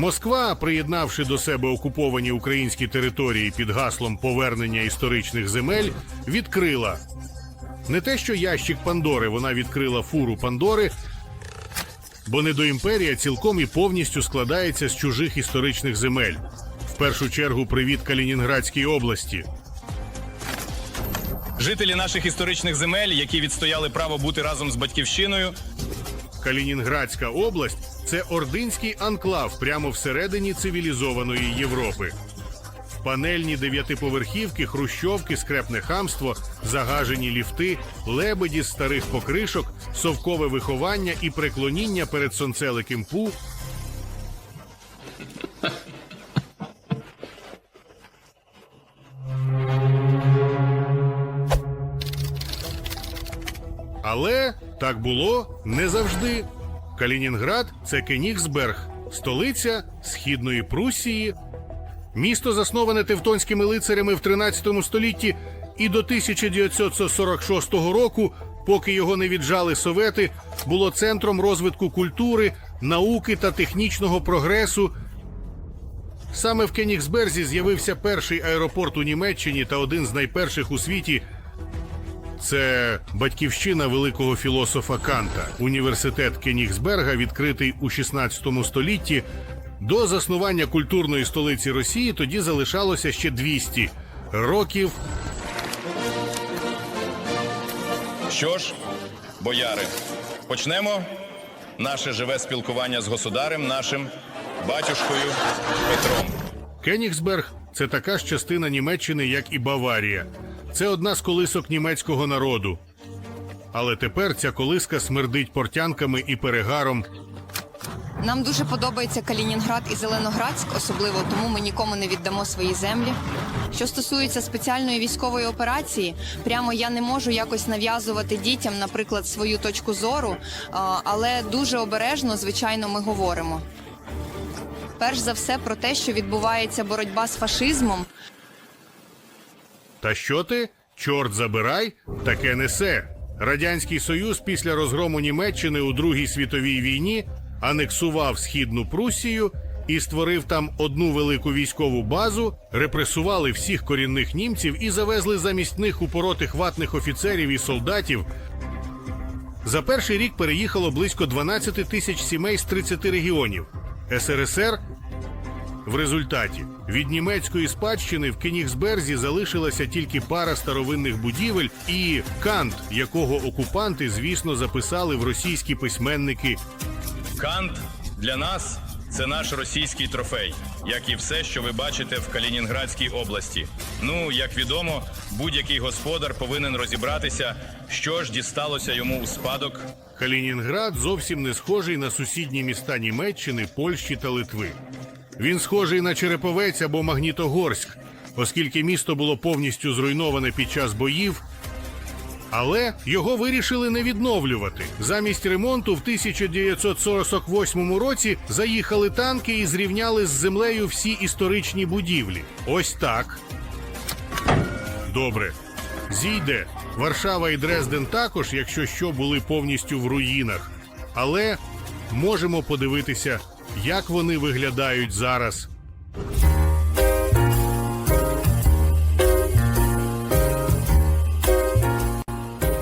Москва, приєднавши до себе окуповані українські території під гаслом повернення історичних земель, відкрила не те, що ящик Пандори, вона відкрила фуру Пандори, бо недоімперія цілком і повністю складається з чужих історичних земель. В першу чергу привіт Калінінградській області. Жителі наших історичних земель, які відстояли право бути разом з батьківщиною, Калінінградська область це ординський анклав прямо всередині цивілізованої Європи. Панельні дев'ятиповерхівки, хрущовки, скрепне хамство, загажені ліфти, лебеді з старих покришок, совкове виховання і преклоніння перед сонцеликим пу. Але так було не завжди. Калінінград це Кенігсберг, столиця східної Прусії. Місто засноване тевтонськими лицарями в 13 столітті, і до 1946 року, поки його не віджали совети, було центром розвитку культури, науки та технічного прогресу. Саме в Кенігсберзі з'явився перший аеропорт у Німеччині та один з найперших у світі це батьківщина великого філософа Канта. Університет Кенігсберга, відкритий у 16 столітті. До заснування культурної столиці Росії тоді залишалося ще 200 років. що ж, бояри, почнемо наше живе спілкування з государем, нашим батюшкою Петром. Кенігсберг це така ж частина Німеччини, як і Баварія. Це одна з колисок німецького народу. Але тепер ця колиска смердить портянками і перегаром. Нам дуже подобається Калінінград і Зеленоградськ, особливо тому ми нікому не віддамо свої землі. Що стосується спеціальної військової операції, прямо я не можу якось нав'язувати дітям, наприклад, свою точку зору, але дуже обережно, звичайно, ми говоримо. Перш за все про те, що відбувається боротьба з фашизмом, Та що ти? Чорт забирай, таке несе. Радянський Союз після розгрому Німеччини у Другій світовій війні анексував східну Прусію і створив там одну велику військову базу, репресували всіх корінних німців і завезли замість них упоротих ватних офіцерів і солдатів. За перший рік переїхало близько 12 тисяч сімей з 30 регіонів. СРСР в результаті від німецької спадщини в Кенігсберзі залишилася тільки пара старовинних будівель і кант, якого окупанти, звісно, записали в російські письменники. Кант для нас це наш російський трофей, як і все, що ви бачите в Калінінградській області. Ну, як відомо, будь-який господар повинен розібратися, що ж дісталося йому у спадок Калінінград зовсім не схожий на сусідні міста Німеччини, Польщі та Литви. Він схожий на Череповець або Магнітогорськ, оскільки місто було повністю зруйноване під час боїв. Але його вирішили не відновлювати. Замість ремонту в 1948 році заїхали танки і зрівняли з землею всі історичні будівлі. Ось так. Добре. Зійде. Варшава і Дрезден також, якщо що, були повністю в руїнах. Але можемо подивитися, як вони виглядають зараз.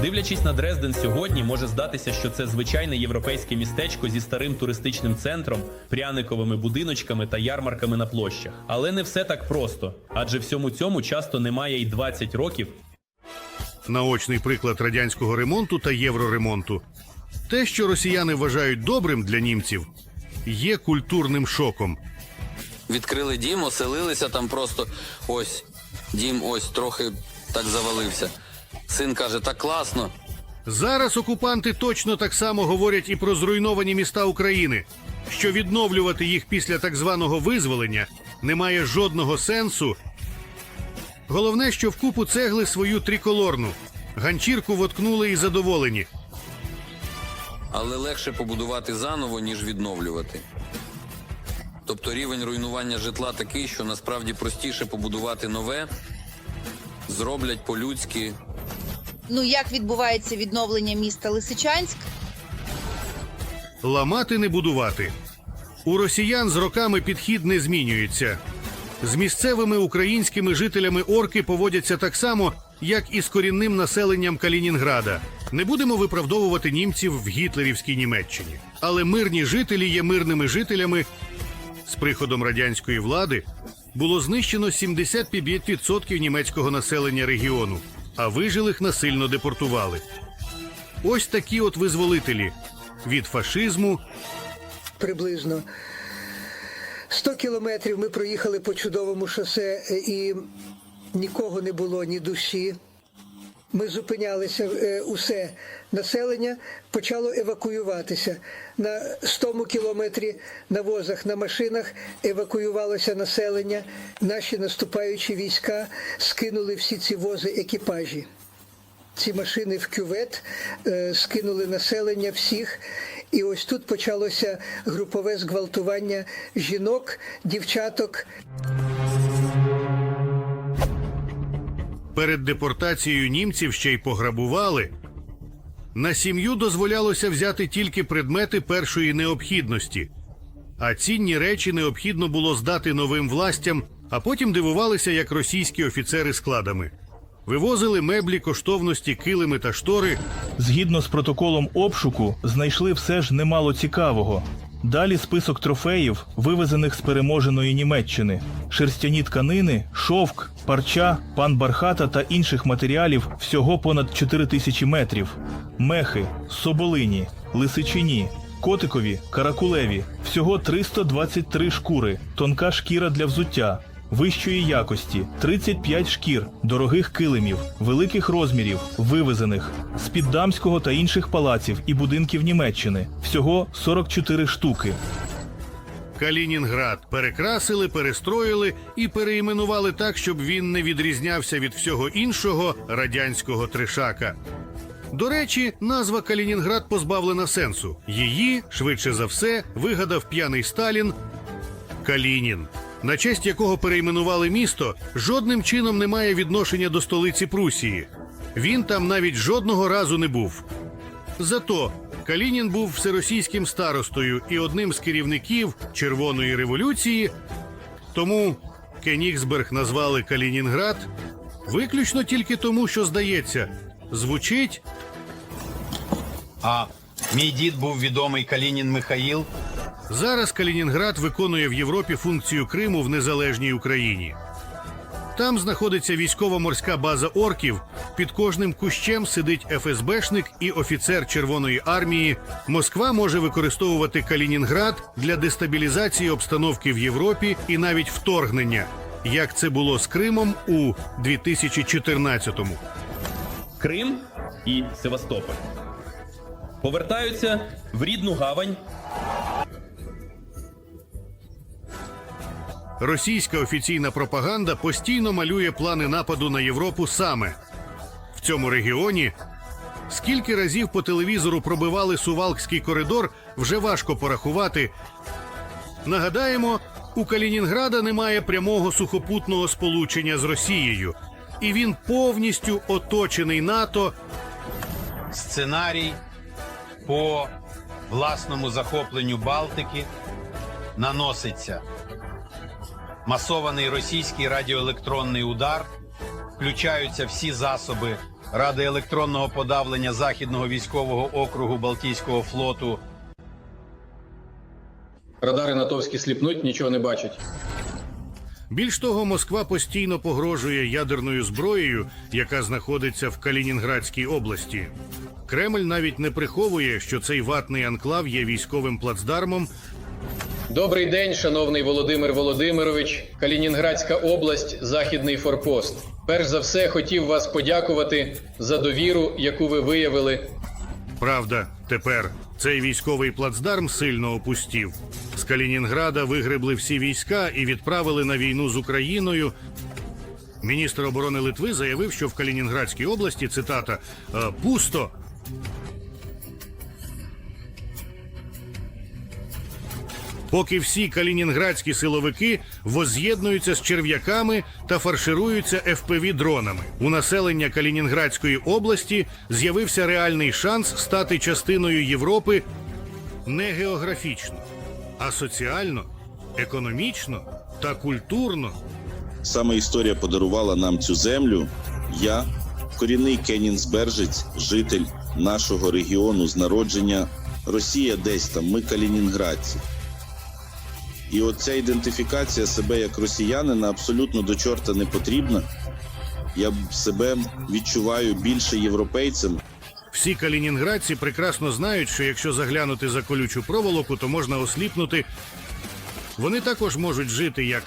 Дивлячись на Дрезден сьогодні, може здатися, що це звичайне європейське містечко зі старим туристичним центром, пряниковими будиночками та ярмарками на площах. Але не все так просто, адже всьому цьому часто немає й 20 років, Наочний приклад радянського ремонту та євроремонту. Те, що росіяни вважають добрим для німців, є культурним шоком. Відкрили дім, оселилися там просто ось дім ось трохи так завалився. Син каже, так класно. Зараз окупанти точно так само говорять і про зруйновані міста України, що відновлювати їх після так званого визволення немає жодного сенсу. Головне, що в купу цегли свою триколорну. Ганчірку воткнули і задоволені. Але легше побудувати заново, ніж відновлювати. Тобто рівень руйнування житла такий, що насправді простіше побудувати нове, зроблять по-людськи. Ну як відбувається відновлення міста Лисичанськ? Ламати не будувати. У росіян з роками підхід не змінюється. З місцевими українськими жителями орки поводяться так само, як і з корінним населенням Калінінграда. Не будемо виправдовувати німців в гітлерівській Німеччині. Але мирні жителі є мирними жителями. З приходом радянської влади було знищено 75% німецького населення регіону, а вижилих насильно депортували. Ось такі от визволителі від фашизму приблизно 100 кілометрів ми проїхали по чудовому шосе е, і нікого не було, ні душі. Ми зупинялися, е, усе населення почало евакуюватися. На 100 кілометрі на возах, на машинах евакуювалося населення. Наші наступаючі війська скинули всі ці вози екіпажі ці машини в кювет, е, скинули населення всіх. І ось тут почалося групове зґвалтування жінок, дівчаток. Перед депортацією німців ще й пограбували. На сім'ю дозволялося взяти тільки предмети першої необхідності, а цінні речі необхідно було здати новим властям, а потім дивувалися, як російські офіцери складами. Вивозили меблі, коштовності, килими та штори. Згідно з протоколом обшуку, знайшли все ж немало цікавого. Далі список трофеїв, вивезених з переможеної Німеччини: шерстяні тканини, шовк, парча, пан бархата та інших матеріалів всього понад 4 тисячі метрів, мехи, соболині, лисичині, котикові, каракулеві, всього 323 шкури, тонка шкіра для взуття. Вищої якості 35 шкір, дорогих килимів, великих розмірів, вивезених з під дамського та інших палаців і будинків Німеччини. Всього 44 штуки. Калінінград перекрасили, перестроїли і переіменували так, щоб він не відрізнявся від всього іншого радянського тришака. До речі, назва Калінінград позбавлена сенсу. Її, швидше за все, вигадав п'яний Сталін Калінін, на честь якого перейменували місто, жодним чином не має відношення до столиці Прусії. Він там навіть жодного разу не був. Зато Калінін був всеросійським старостою і одним з керівників Червоної революції. Тому Кенігсберг назвали Калінінград виключно тільки тому, що здається, звучить А мій дід був відомий Калінін Михаїл. Зараз Калінінград виконує в Європі функцію Криму в незалежній Україні. Там знаходиться військово-морська база орків. Під кожним кущем сидить ФСБшник і офіцер Червоної армії. Москва може використовувати Калінінград для дестабілізації обстановки в Європі і навіть вторгнення, як це було з Кримом у 2014-му. Крим і Севастополь повертаються в рідну гавань Російська офіційна пропаганда постійно малює плани нападу на Європу саме в цьому регіоні. Скільки разів по телевізору пробивали Сувалкський коридор, вже важко порахувати. Нагадаємо, у Калінінграда немає прямого сухопутного сполучення з Росією, і він повністю оточений НАТО. Сценарій по власному захопленню Балтики наноситься. Масований російський радіоелектронний удар. Включаються всі засоби радіоелектронного подавлення Західного військового округу Балтійського флоту Радари натовські сліпнуть, нічого не бачать. Більш того, Москва постійно погрожує ядерною зброєю, яка знаходиться в Калінінградській області. Кремль навіть не приховує, що цей ватний анклав є військовим плацдармом Добрий день, шановний Володимир Володимирович. Калінінградська область, західний форпост. Перш за все, хотів вас подякувати за довіру, яку ви виявили. Правда, тепер цей військовий плацдарм сильно опустів. З Калінінграда вигребли всі війська і відправили на війну з Україною. Міністр оборони Литви заявив, що в Калінінградській області цитата «е, пусто. Поки всі калінінградські силовики воз'єднуються з черв'яками та фаршируються fpv дронами. У населення Калінінградської області з'явився реальний шанс стати частиною Європи не географічно, а соціально, економічно та культурно. Саме історія подарувала нам цю землю. Я корінний кенінсбержець, житель нашого регіону з народження. Росія десь там, ми калінінградці. І оця ідентифікація себе як росіянина абсолютно до чорта не потрібна. Я себе відчуваю більше європейцем, Всі калінінградці прекрасно знають, що якщо заглянути за колючу проволоку, то можна осліпнути. Вони також можуть жити як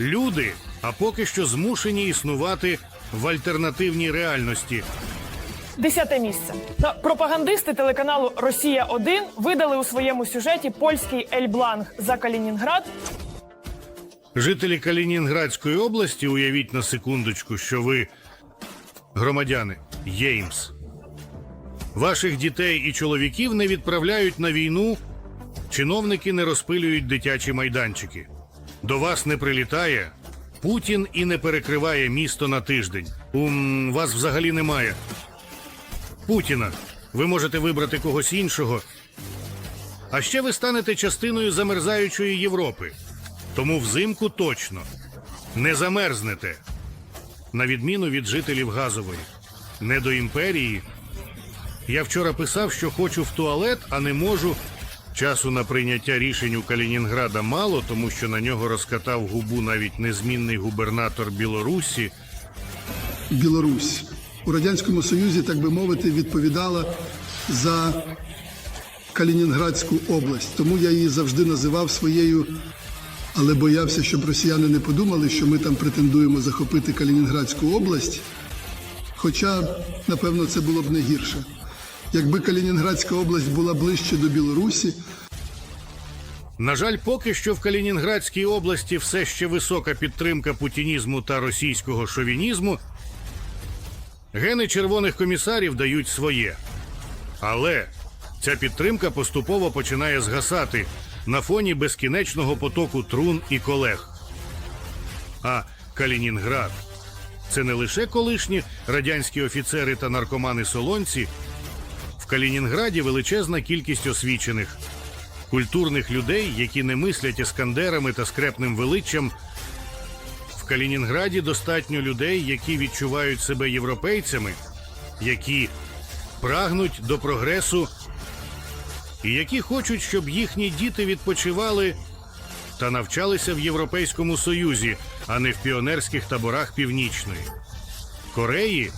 люди, а поки що змушені існувати в альтернативній реальності. Десяте місце. Ну, пропагандисти телеканалу Росія 1 видали у своєму сюжеті польський Ельбланг за Калінінград. Жителі Калінінградської області, уявіть на секундочку, що ви громадяни Єймс. Ваших дітей і чоловіків не відправляють на війну, чиновники не розпилюють дитячі майданчики. До вас не прилітає Путін і не перекриває місто на тиждень. Ум, вас взагалі немає. Путіна. Ви можете вибрати когось іншого. А ще ви станете частиною замерзаючої Європи. Тому взимку точно не замерзнете. На відміну від жителів газової. Не до імперії. Я вчора писав, що хочу в туалет, а не можу. Часу на прийняття рішень у Калінінграда мало, тому що на нього розкатав губу навіть незмінний губернатор Білорусі. Білорусь у радянському союзі, так би мовити, відповідала за Калінінградську область. Тому я її завжди називав своєю, але боявся, щоб росіяни не подумали, що ми там претендуємо захопити Калінінградську область. Хоча, напевно, це було б не гірше. Якби Калінінградська область була ближче до Білорусі, На жаль, поки що в Калінінградській області все ще висока підтримка путінізму та російського шовінізму. Гени червоних комісарів дають своє. Але ця підтримка поступово починає згасати на фоні безкінечного потоку трун і колег. А Калінінград це не лише колишні радянські офіцери та наркомани солонці. В Калінінграді величезна кількість освічених культурних людей, які не мислять іскандерами та скрепним величчям. В Калінінграді достатньо людей, які відчувають себе європейцями, які прагнуть до прогресу і які хочуть, щоб їхні діти відпочивали та навчалися в Європейському Союзі, а не в піонерських таборах Північної. Кореї